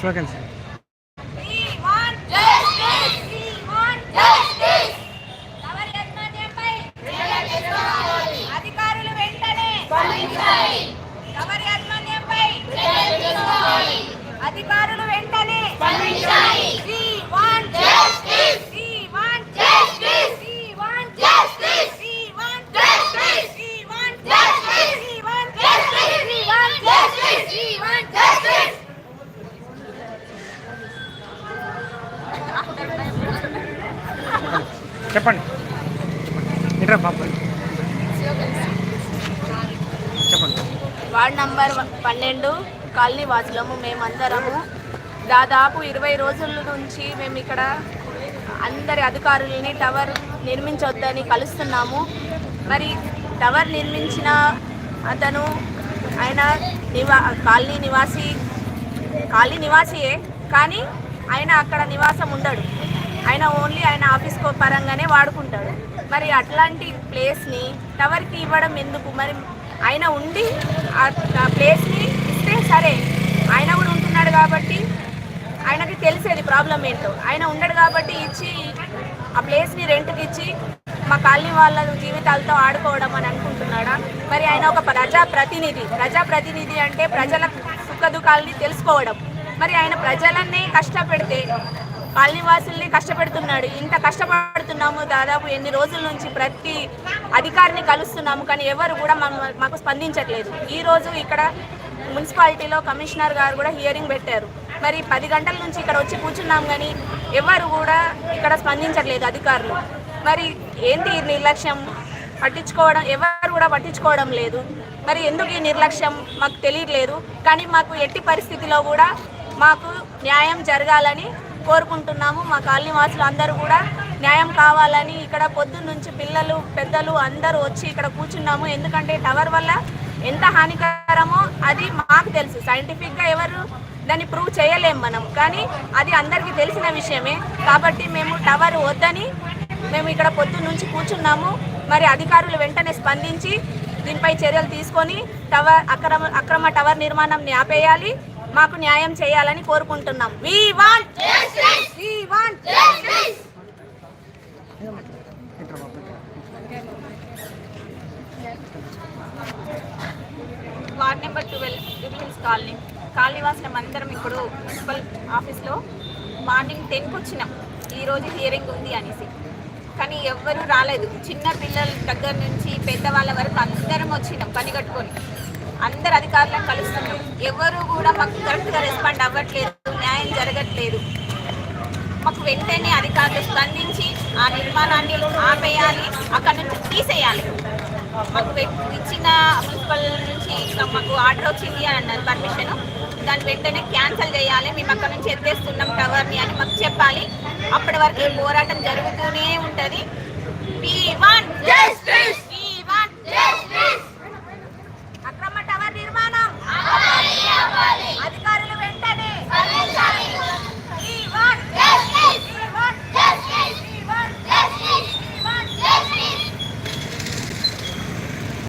Slogan చెప్పండి. ఇట్రా పాప చెప్పండి. వార్డ్ నంబర్ పన్నెండు కాలనీ వాసులము. మేమందరము దాదాపు ఇరవై రోజుల నుంచి మేము ఇక్కడ అందరి అధికారులని టవర్ నిర్మించొద్దని కలుస్తున్నాము. మరి టవర్ నిర్మించిన అతను ఆయన నివా కాలనీ నివాసి కాలనీ నివాసియే కానీ ఆయన అక్కడ నివాసం ఉండడు. ఆయన ఓన్లీ ఆయన ఆఫీస్ పరంగానే వాడుకుంటాడు. మరి అట్లాంటి ప్లేస్ని టవర్కి ఇవ్వడం ఎందుకు? మరి ఆయన ఉండి ఆ ప్లేస్ని ఇస్తే సరే ఆయన కూడా ఉంటున్నాడు కాబట్టి ఆయనకి తెలిసేది ప్రాబ్లం ఏంటో. ఆయన ఉండడు కాబట్టి ఇచ్చి ఆ ప్లేస్ని రెంట్కి ఇచ్చి మా కాలనీ వాళ్ళ జీవితాలతో ఆడుకోవడం అని అనుకుంటున్నాడా? మరి ఆయన ఒక ప్రజా ప్రతినిధి. ప్రజా ప్రతినిధి అంటే ప్రజల సుఖ దుఃఖాలని తెలుసుకోవడం. మరి ఆయన ప్రజలన్నీ కష్టపెడితే కాలనీవాసుల్ని కష్టపెడుతున్నాడు. ఇంత కష్టపడుతున్నాము దాదాపు ఎన్ని రోజుల నుంచి ప్రతి అధికారిని కలుస్తున్నాము కానీ ఎవరు కూడా మాకు స్పందించట్లేదు. ఈరోజు ఇక్కడ మున్సిపాలిటీలో కమిషనర్ గారు కూడా హియరింగ్ పెట్టారు. మరి పది గంటల నుంచి ఇక్కడ వచ్చి కూర్చున్నాం కానీ ఎవరు కూడా ఇక్కడ స్పందించట్లేదు అధికారులు. మరి ఏంటి ఈ నిర్లక్ష్యం? పట్టించుకోవడం ఎవరు కూడా పట్టించుకోవడం లేదు. మరి ఎందుకు ఈ నిర్లక్ష్యం? మాకు తెలియట్లేదు. కానీ మాకు ఎట్టి పరిస్థితిలో కూడా మాకు న్యాయం జరగాలని కోరుకుంటున్నాము. మా కాలనీ వాసులు అందరూ కూడా న్యాయం కావాలని ఇక్కడ పొద్దున్న నుంచి పిల్లలు పెద్దలు అందరూ వచ్చి ఇక్కడ కూర్చున్నాము. ఎందుకంటే టవర్ వల్ల ఎంత హానికరమో అది మాకు తెలుసు. సైంటిఫిక్గా ఎవరు దాన్ని ప్రూవ్ చేయలేము మనం. కానీ అది అందరికీ తెలిసిన విషయమే. కాబట్టి మేము టవర్ వద్దని మేము ఇక్కడ పొద్దున్న నుంచి కూర్చున్నాము. మరి అధికారులు వెంటనే స్పందించి దీనిపై చర్యలు తీసుకొని టవర్ అక్రమ అక్రమ టవర్ నిర్మాణం ఆపేయాలి. మాకు న్యాయం చేయాలని కోరుకుంటున్నాం. వి వాంట్ వి వాంట్ ఇట్రా ward number twelve hills colony colony వాసులం అందరం ఇప్పుడు మున్సిపల్ ఆఫీస్లో మార్నింగ్ టెన్కి వచ్చినాం. ఈరోజు హియరింగ్ ఉంది అనేసి. కానీ ఎవ్వరూ రాలేదు. చిన్న పిల్లల దగ్గర నుంచి పెద్దవాళ్ళ వరకు అందరం వచ్చినాం పని కట్టుకొని. అందరు అధికారులను కలుస్తున్నాం. ఎవరు కూడా మాకు కరెక్ట్గా రెస్పాండ్ అవ్వట్లేదు న్యాయం జరగట్లేదు. మాకు వెంటనే అధికారులు స్పందించి ఆ నిర్మాణాన్ని ఆపేయాలి అక్కడ నుంచి తీసేయాలి. మాకు ఇచ్చిన మున్సిపల్ నుంచి ఇంకా మాకు ఆర్డర్ వచ్చింది అని అన్నారు పర్మిషన్. దాన్ని వెంటనే క్యాన్సిల్ చేయాలి మేము అక్కడ నుంచి ఎత్తేస్తున్నాం టవర్ని అని మాకు చెప్పాలి. అప్పటి వరకు పోరాటం జరుగుతూనే ఉంటుంది. We want